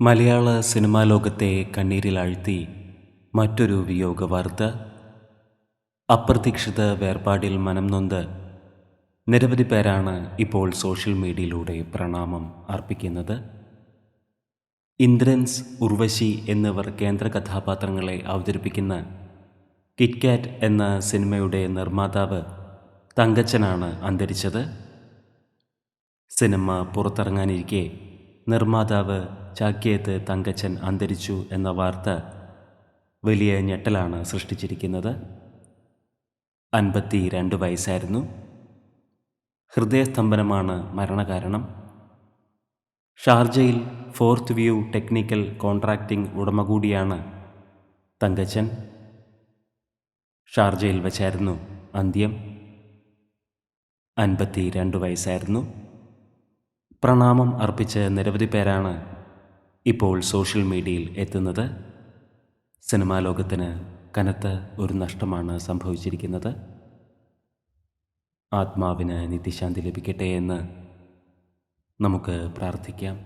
മലയാള cinema ലോകത്തെ കണ്ണീരിലാഴ്ത്തി മറ്റൊരു വിയോഗ വാർത്ത അപ്രതീക്ഷിത വേർപാടിൽ മനം നൊന്ത് നിരവധി പേരാണ് ഇപ്പോൾ സോഷ്യൽ മീഡിയയിലൂടെ പ്രണാമം അർപ്പിക്കുന്നത്. ഇന്ദ്രൻസ് ഉർവശി എന്നിവർ കേന്ദ്ര കഥാപാത്രങ്ങളെ അവതരിപ്പിക്കുന്ന കിറ്റ്കാറ്റ് എന്ന സിനിമയുടെ നിർമ്മാതാവ് തങ്കച്ചനാണ് അന്തരിച്ചത്. സിനിമ പുറത്തിറങ്ങാനിരിക്കെ നിർമ്മാതാവ് ചാക്യേത്ത് തങ്കച്ചൻ അന്തരിച്ചു എന്ന വാർത്ത വലിയ ഞെട്ടലാണ് സൃഷ്ടിച്ചിരിക്കുന്നത്. അൻപത്തി രണ്ട് വയസ്സായിരുന്നു. ഹൃദയസ്തംഭനമാണ് മരണകാരണം. ഷാർജയിൽ ഫോർത്ത് വ്യൂ ടെക്നിക്കൽ കോൺട്രാക്റ്റിംഗ് ഉടമ കൂടിയാണ് തങ്കച്ചൻ. ഷാർജയിൽ വച്ചായിരുന്നു അന്ത്യം. അൻപത്തി രണ്ട് വയസ്സായിരുന്നു. പ്രണാമം അർപ്പിച്ച് നിരവധി പേരാണ് ഇപ്പോൾ സോഷ്യൽ മീഡിയയിൽ എത്തുന്നത് സിനിമാ ലോകത്തിന് കനത്ത ഒരു നഷ്ടമാണ് സംഭവിച്ചിരിക്കുന്നത്. ആത്മാവിന് നിത്യശാന്തി ലഭിക്കട്ടെ എന്ന് നമുക്ക് പ്രാർത്ഥിക്കാം.